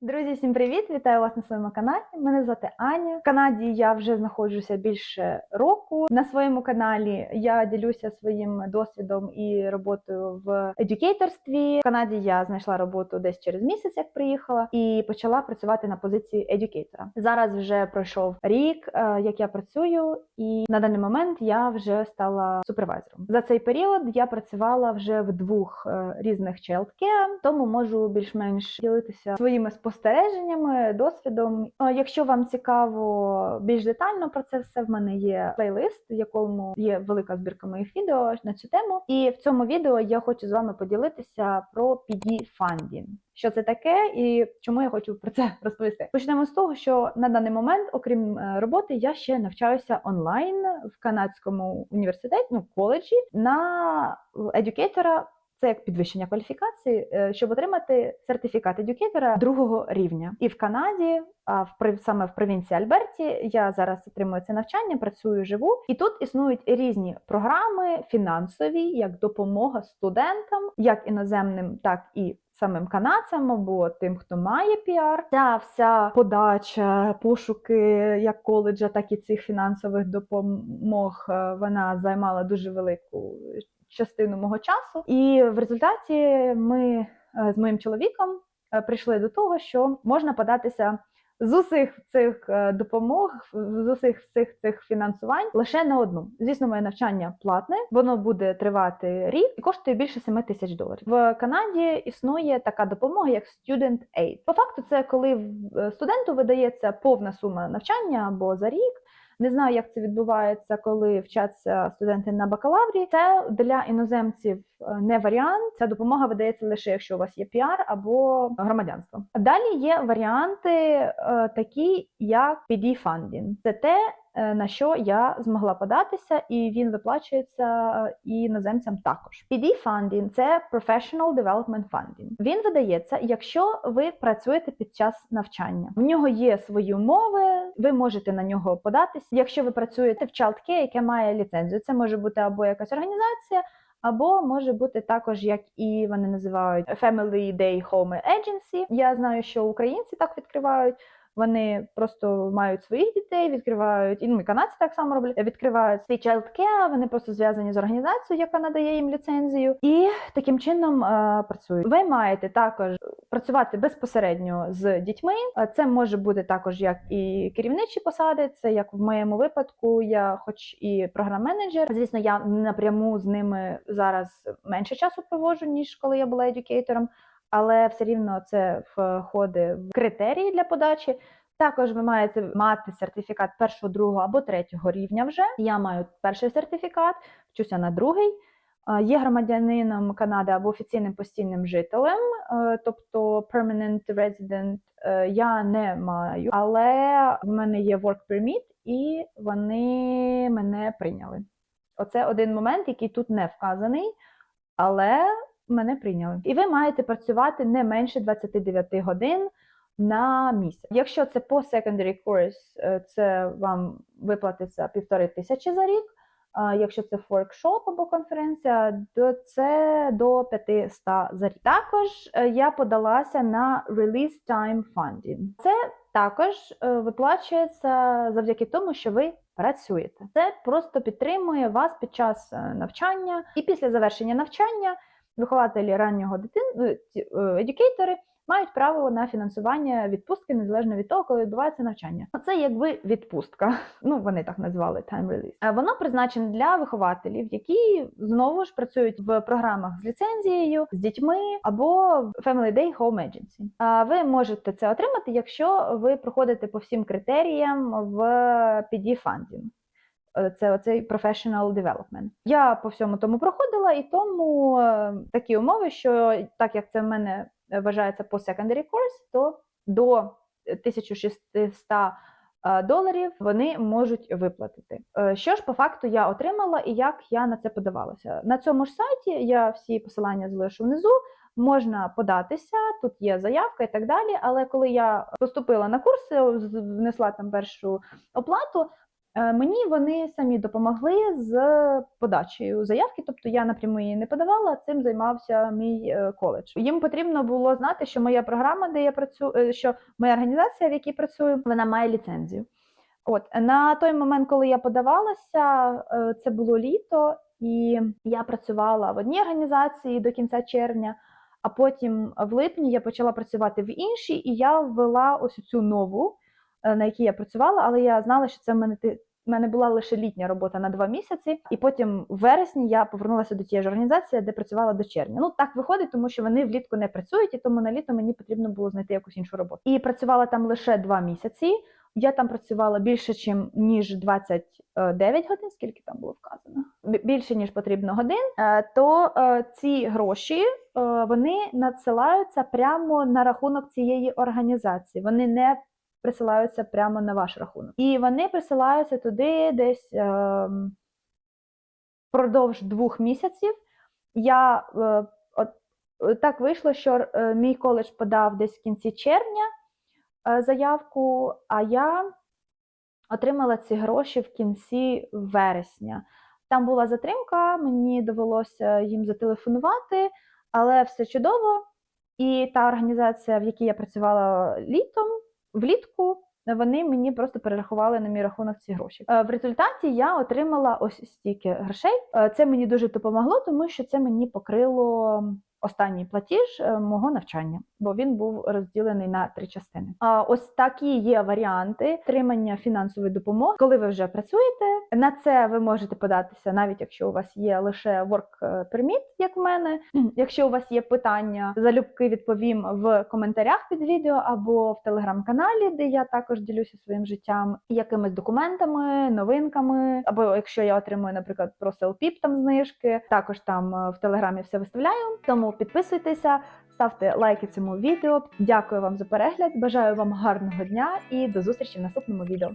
Друзі, всім привіт! Вітаю вас на своєму каналі. Мене звати Аня. В Канаді я вже знаходжуся більше року. На своєму каналі я ділюся своїм досвідом і роботою в едюкейторстві. В Канаді я знайшла роботу десь через місяць, як приїхала, і почала працювати на позиції едюкейтора. Зараз вже пройшов рік, е, як я працюю, і на даний момент я вже стала супервайзером. За цей період я працювала вже в двох е, різних childcare, тому можу більш-менш ділитися своїми спостереженнями, досвідом. Якщо вам цікаво більш детально про це все, в мене є плейлист, в якому є велика збірка моїх відео на цю тему. І в цьому відео я хочу з вами поділитися про PD Funding. Що це таке і чому я хочу про це розповісти? Почнемо з того, що на даний момент, окрім е, роботи, я ще навчаюся онлайн в канадському університеті, ну коледжі на едюкейтора. Це як підвищення кваліфікації, е, щоб отримати сертифікат едюкейтора другого рівня. І в Канаді, а в саме в провінції Альберті, я зараз отримую це навчання, працюю живу. І тут існують різні програми фінансові, як допомога студентам, як іноземним, так і самим канадцям або тим, хто має піар. Ця вся подача, пошуки як коледжа, так і цих фінансових допомог. е, Вона займала дуже велику частину мого часу. І в результаті ми е, з моїм чоловіком е, прийшли до того, що можна податися. З усіх цих е, допомог, з усіх цих цих фінансувань лише на одну. Звісно, моє навчання платне, воно буде тривати рік і коштує більше 7 тисяч доларів. В Канаді існує така допомога, як Student Aid. По факту, це коли студенту видається повна сума навчання або за рік. Не знаю, як це відбувається, коли вчаться студенти на бакалаврі. Це для іноземців не варіант. Ця допомога видається лише якщо у вас є піар або громадянство. Далі є варіанти, е, такі як PD Funding. Це те, е, на що я змогла податися, і він виплачується е, і іноземцям також. PD Funding – це Professional Development Funding. Він видається, якщо ви працюєте під час навчання. В нього є свої умови, ви можете на нього податися. Якщо ви працюєте в childcare, яке має ліцензію, це може бути або якась організація. Або може бути також, як і вони називають Family Day Home Agency. Я знаю, що українці так відкривають. Вони просто мають своїх дітей, відкривають і ну і канадці так само роблять. Відкривають свій childcare, Вони просто зв'язані з організацією, яка надає їм ліцензію, і таким чином е, працюють. Ви маєте також працювати безпосередньо з дітьми. Це може бути також як і керівничі посади. Це як в моєму випадку, я, хоч і програм-менеджер. Звісно, я напряму з ними зараз менше часу проводжу, ніж коли я була едюкейтором але все рівно це входить в критерії для подачі. Також ви маєте мати сертифікат першого, другого або третього рівня вже. Я маю перший сертифікат, вчуся на другий. Є громадянином Канади або офіційним постійним жителем, е, тобто permanent resident е, я не маю, але в мене є work permit і вони мене прийняли. Оце один момент, який тут не вказаний, але мене прийняли. І ви маєте працювати не менше 29 годин на місяць. Якщо це по secondary course, е, це вам виплатиться півтори тисячі за рік. Якщо це воркшоп або конференція, то це до 500 за рік. Також е, я подалася на Release Time Funding. Це також е, виплачується завдяки тому, що ви працюєте. Це просто підтримує вас під час е, навчання, і після завершення навчання вихователі раннього дитин, едюкейтори мають право на фінансування відпустки незалежно від того, коли відбувається навчання. Це якби відпустка. Ну вони так назвали time release. А Воно призначене для вихователів, які знову ж працюють в програмах з ліцензією, з дітьми або Family Day Home Agency. А ви можете це отримати, якщо ви проходите по всім критеріям в PD Funding. Е, Це оцей professional development. Я по всьому тому проходила, і тому е, такі умови, що так як це в мене е, вважається по secondary course, то до 1600 е, доларів вони можуть виплатити. Е, Що ж по факту я отримала і як я на це подавалася? На цьому ж сайті я всі посилання залишу внизу. Можна податися, тут є заявка і так далі. Але коли я поступила на курси, внесла там першу оплату, Мені вони самі допомогли з подачею заявки, тобто я напряму її не подавала, цим займався мій е, коледж. Їм потрібно було знати, що моя програма, де я працюю, е, що моя організація, в якій працюю, вона має ліцензію. От на той момент, коли я подавалася, е, це було літо, і я працювала в одній організації до кінця червня. А потім в липні я почала працювати в іншій, і я ввела ось цю нову, е, на якій я працювала, але я знала, що це в мене в мене була лише літня робота на два місяці, і потім в вересні я повернулася до тієї ж організації, де працювала до червня. Ну так виходить, тому що вони влітку не працюють, і тому на літо мені потрібно було знайти якусь іншу роботу. І працювала там лише два місяці. Я там працювала більше, чим ніж 29 годин, скільки там було вказано. Більше ніж потрібно годин. Е, То е, ці гроші е, вони надсилаються прямо на рахунок цієї організації. Вони не присилаються прямо на ваш рахунок. І вони присилаються туди десь е, впродовж двох місяців. Я е, от, е, так вийшло, що е, мій коледж подав десь в кінці червня е, заявку, а я отримала ці гроші в кінці вересня. Там була затримка, мені довелося їм зателефонувати, але все чудово. І та організація, в якій я працювала літом, влітку, вони мені просто перерахували на мій рахунок ці гроші. Е, В результаті я отримала ось стільки грошей. Е, Це мені дуже допомогло, тому що це мені покрило останній платіж е, мого навчання, бо він був розділений на три частини. А ось такі є варіанти отримання фінансової допомоги, коли ви вже працюєте. На це ви можете податися, навіть якщо у вас є лише work permit, як в мене. Якщо у вас є питання, залюбки відповім в коментарях під відео або в телеграм-каналі, де я також ділюся своїм життям, якимись документами, новинками, або якщо я отримую, наприклад, про селпіп там знижки, також там е, в телеграмі все виставляю. Тому підписуйтеся, ставте лайки цьому відео. Дякую вам за перегляд. Бажаю вам гарного дня і до зустрічі в наступному відео.